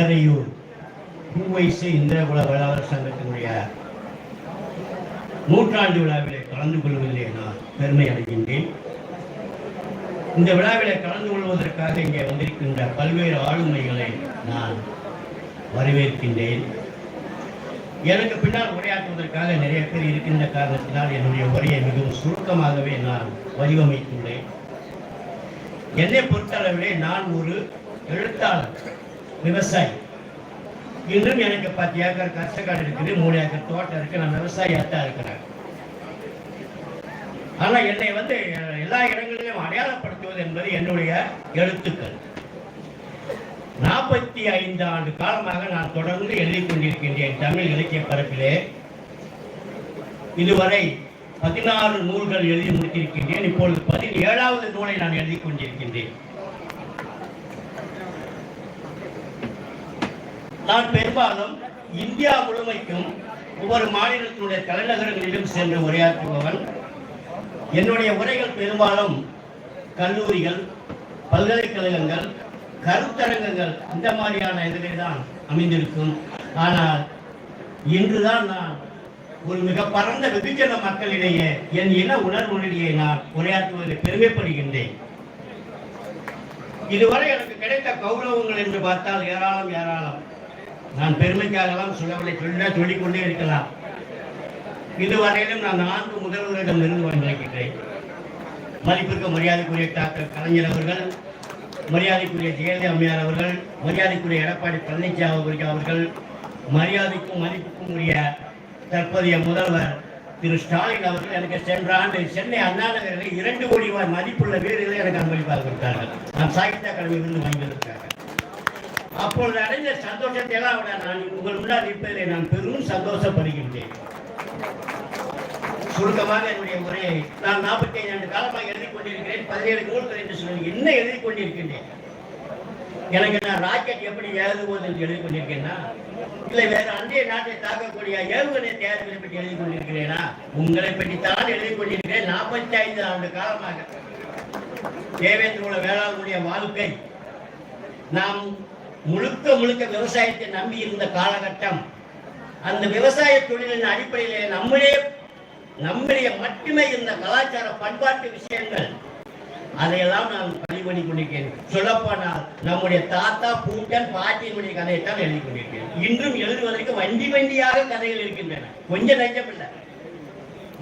பேரையூர் பூவைசி இந்திர குல வேளாளர் சங்கத்தினுடைய நூற்றாண்டு விழாவிலே கலந்து கொள்வதிலே நான் பெருமை அடைகின்றேன். இந்த விழாவிலே கலந்து கொள்வதற்காக இங்கே வந்திருக்கின்ற பல்வேறு ஆளுமைகளை நான் வரவேற்கின்றேன். எனக்கு பின்னால் உரையாற்றுவதற்காக நிறைய பேர் இருக்கின்ற காரணத்தினால் என்னுடைய உரையை மிகவும் சுருக்கமாகவே நான் வடிவமைத்துள்ளேன். என்னை பொறுத்தளவிலே நான் ஒரு எழுத்தாளர். விவசாயி. இன்றும் எனக்கு பத்து ஏக்கர் கஷ்டக்காடு இருக்குது மூணு ஏக்கர் தோட்டம் இருக்கு நான் விவசாயியாத்தான் இருக்கிறேன். ஆனா என்னை வந்து எல்லா இடங்களிலும் அடையாளப்படுத்துவது என்பது என்னுடைய எழுத்துக்கள். நாற்பத்தி ஐந்து ஆண்டு காலமாக நான் தொடர்ந்து எழுதி கொண்டிருக்கின்றேன் தமிழ் இலக்கிய பரப்பிலே. இதுவரை பதினாறு நூல்கள் எழுதி முடித்திருக்கின்றேன். இப்பொழுது பதினேழாவது நூலை நான் எழுதி கொண்டிருக்கின்றேன் நான் பெரும்பாலும் இந்தியா முழுமைக்கும் ஒவ்வொரு மாநிலத்தினுடைய தலைநகரங்களிலும் சென்று உரையாற்றுபவன். என்னுடைய உரைகள் பெரும்பாலும் கல்லூரிகள் பல்கலைக்கழகங்கள் கருத்தரங்கங்கள் அந்த மாதிரியான இதிலே தான் அமைந்திருக்கும். ஆனால் இன்றுதான் நான் ஒரு மிக பரந்த வெகுஜன மக்களிடையே என் இன உணர்வுகளிடையே நான் உரையாற்றுவதில் பெருமைப்படுகின்றேன். இதுவரை எனக்கு கிடைத்த கௌரவங்கள் என்று பார்த்தால் ஏராளம் ஏராளம். நான் பெருமைக்காகலாம் சொல்லவில்லை சொல்ல சொல்லிக்கொண்டே இருக்கலாம். இதுவரையிலும் நான் நான்கு முதல்வரிடம் இருந்து வந்திருக்கின்றேன் மதிப்பிற்கு மரியாதைக்குரிய டாக்டர் கலைஞர் அவர்கள் மரியாதைக்குரிய ஜெயலலிதா அம்மையார் அவர்கள் மரியாதைக்குரிய எடப்பாடி பழனிசாமி அவர்கள் மரியாதைக்கும் மதிப்புக்கும் உரிய தற்போதைய முதல்வர் திரு ஸ்டாலின் அவர்கள் எனக்கு சென்ற ஆண்டு சென்னை அண்ணா நகரில் இரண்டு கோடி ரூபாய் மதிப்புள்ள வீடுகளை எனக்கு அன்பளிப்பாக கொடுத்தார்கள் நான் சாகித்ய அகாடமியிலிருந்து விருது அப்பொழுது அடைந்த சந்தோஷத்தை எல்லாம் விட நான் உங்கள் முன்னால் இருப்பதிலே நான் பெரும் சந்தோஷப்படுகின்றேன். சுருக்கமாக என்னுடைய உரையை நான் நாற்பத்தி ஐந்து ஆண்டு காலமாக எழுதி கொண்டிருக்கிறேன். பதினேழு நூல்கள் என்று சொல்லி என்ன எழுதி கொண்டிருக்கின்றேன்? எனக்கு நான் ராக்கெட் எப்படி ஏவுவது என்று எழுதி கொண்டிருக்கேன்னா இல்லை வேற அந்நிய நாட்டை தாக்கக்கூடிய ஏவுகணை தேர்தலை பற்றி எழுதி கொண்டிருக்கிறேனா? உங்களை பற்றி தான் எழுதி கொண்டிருக்கிறேன். நாற்பத்தி ஐந்து ஆண்டு காலமாக. தேவேந்திர வேளாண்மையுடைய வாழ்க்கை. நாம் முழுக்க முழுக்க விவசாயத்தை நம்பி இருந்த காலகட்டம் அந்த விவசாய தொழிலின் அடிப்படையிலே நம்மளே நம்முடைய மட்டுமே இந்த கலாச்சார பண்பாட்டு விஷயங்கள் அதையெல்லாம் நான் பதிவு பண்ணி கொண்டிருக்கிறேன் சொல்லப்போனால் நம்முடைய தாத்தா பூட்டன் பாட்டியினுடைய கதையைத்தான் எழுதி கொண்டிருக்கிறேன் இன்றும் எழுதுவதற்கு வண்டி வண்டியாக கதைகள் இருக்கின்றன. கொஞ்சம் நெஞ்சமில்லை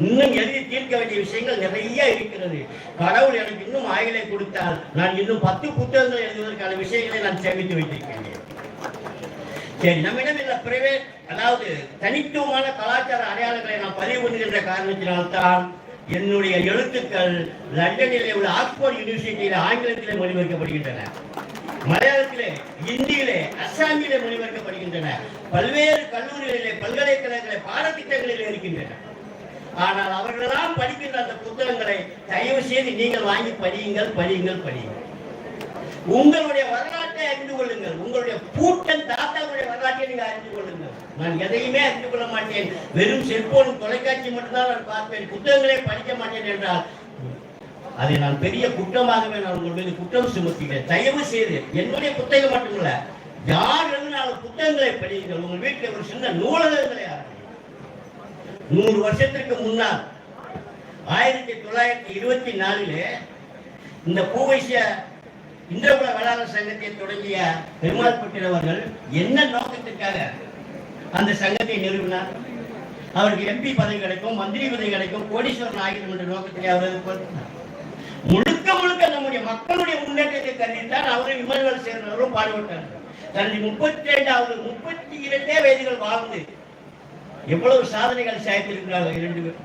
இன்னும் எழுதி தீர்க்க வேண்டிய விஷயங்கள் நிறைய இருக்கிறது. கடவுள் எனக்கு இன்னும் ஆயுளை கொடுத்தால் நான் இன்னும் பத்து புத்தகங்கள் எழுதுவதற்கான விஷயங்களை நான் சேமித்து வைத்திருக்கிறேன் சரி நம்மிடம் இந்த பிரைவேட் அதாவது தனித்துவமான கலாச்சார அடையாளங்களை நான் பதிவு பண்ணுகின்ற காரணத்தினால்தான் என்னுடைய எழுத்துக்கள் லண்டனிலே உள்ள ஆக்ஸ்போர்ட் யூனிவர்சிட்டியில ஆங்கிலத்திலே மொழிபெயர்க்கப்படுகின்றன. மலையாளத்திலே இந்தியிலே அஸ்ஸாமிலே மொழிபெயர்க்கப்படுகின்றன. பல்வேறு கல்லூரிகளிலே பல்கலைக்கழகங்களிலே பாடத்திட்டங்களிலே இருக்கின்றன. ஆனால் அவர்களெல்லாம் படிக்கின்ற அந்த புத்தகங்களை தயவு செய்து நீங்கள் வாங்கி படியுங்கள் படியுங்கள் படியுங்கள். உங்களுடைய வரலாற்றை அறிந்து கொள்ளுங்கள். உங்களுடைய பூட்டன் தாத்தாவுடைய வரலாற்றை நீங்க அறிந்து கொள்ளுங்கள். நான் எதையுமே அறிந்து கொள்ள மாட்டேன். வெறும் செல்போன் தொலைக்காட்சி மட்டும்தான் நான் பார்ப்பேன். புத்தகங்களே படிக்க மாட்டேன் என்றால் அதை நான் பெரிய குற்றமாகவே நான் உங்கள் மீது குற்றம் சுமத்துகிறேன். தயவு செய்து என்னுடைய புத்தகம் மட்டுமல்ல யார் எழுதினாலும் புத்தகங்களை படியுங்கள். உங்கள் வீட்டில் ஒரு சின்ன நூலகங்களை ஆரம்பிங்க நூறு வருஷத்திற்கு முன்னால் ஆயிரத்தி தொள்ளாயிரத்தி இருபத்தி நாலில் இந்த பூவைசிய இந்திரகுல வேளாளர் சங்கத்தை தொடங்கிய பெருமாள் பட்டேல் என்ன நோக்கத்திற்காக அந்த சங்கத்தை நிறுவினார்? அவருக்கு எம்பி பதவி கிடைக்கும் மந்திரி பதவி கிடைக்கும் கோடீஸ்வரன் ஆகிடும் என்ற நோக்கத்தை அவர் முழுக்க முழுக்க நம்முடைய மக்களுடைய முன்னேற்றத்தை கருதித்தான் அவரும் விமல்கள் சேர்ந்தவரும் பாடுபட்டார் தன்னுடைய முப்பத்தி இரண்டாவது முப்பத்தி இரண்டே வயதுகள் வாழ்ந்து எவ்வளவு சாதனைகள் சாய்த்திருக்கிறார்கள் இரண்டு பேர்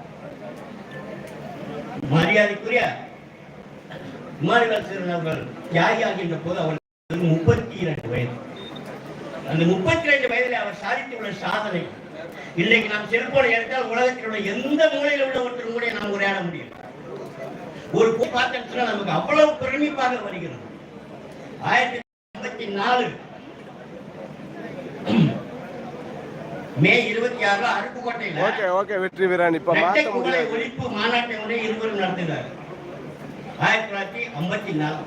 மரியாதைக்குரிய குமாரிகள் சிறுவர்கள் தியாகி ஆகின்ற போது அவருக்கு முப்பத்தி இரண்டு வயது. அந்த முப்பத்தி ரெண்டு வயதில் அவர் சாதித்துள்ள சாதனை இன்னைக்கு நாம் செல்போனை எடுத்தால் உலகத்தில் உள்ள எந்த மூலையில் உள்ள ஒருத்தர் கூட நாம் உரையாட முடியும் ஒரு பூ பார்த்தா நமக்கு அவ்வளவு பிரமிப்பாக வருகிறது. ஆயிரத்தி ஐம்பத்தி நாலு மே இருபத்தி ஆறுல அருப்புக்கோட்டையில ஓகே ஓகே வெற்றி வீரன் இப்ப மாத்த முடியாது. ஒழிப்பு மாநாட்டை இருவரும் நடத்தினார் ஆயிரத்தி தொள்ளாயிரத்தி ஐம்பத்தி நாலு.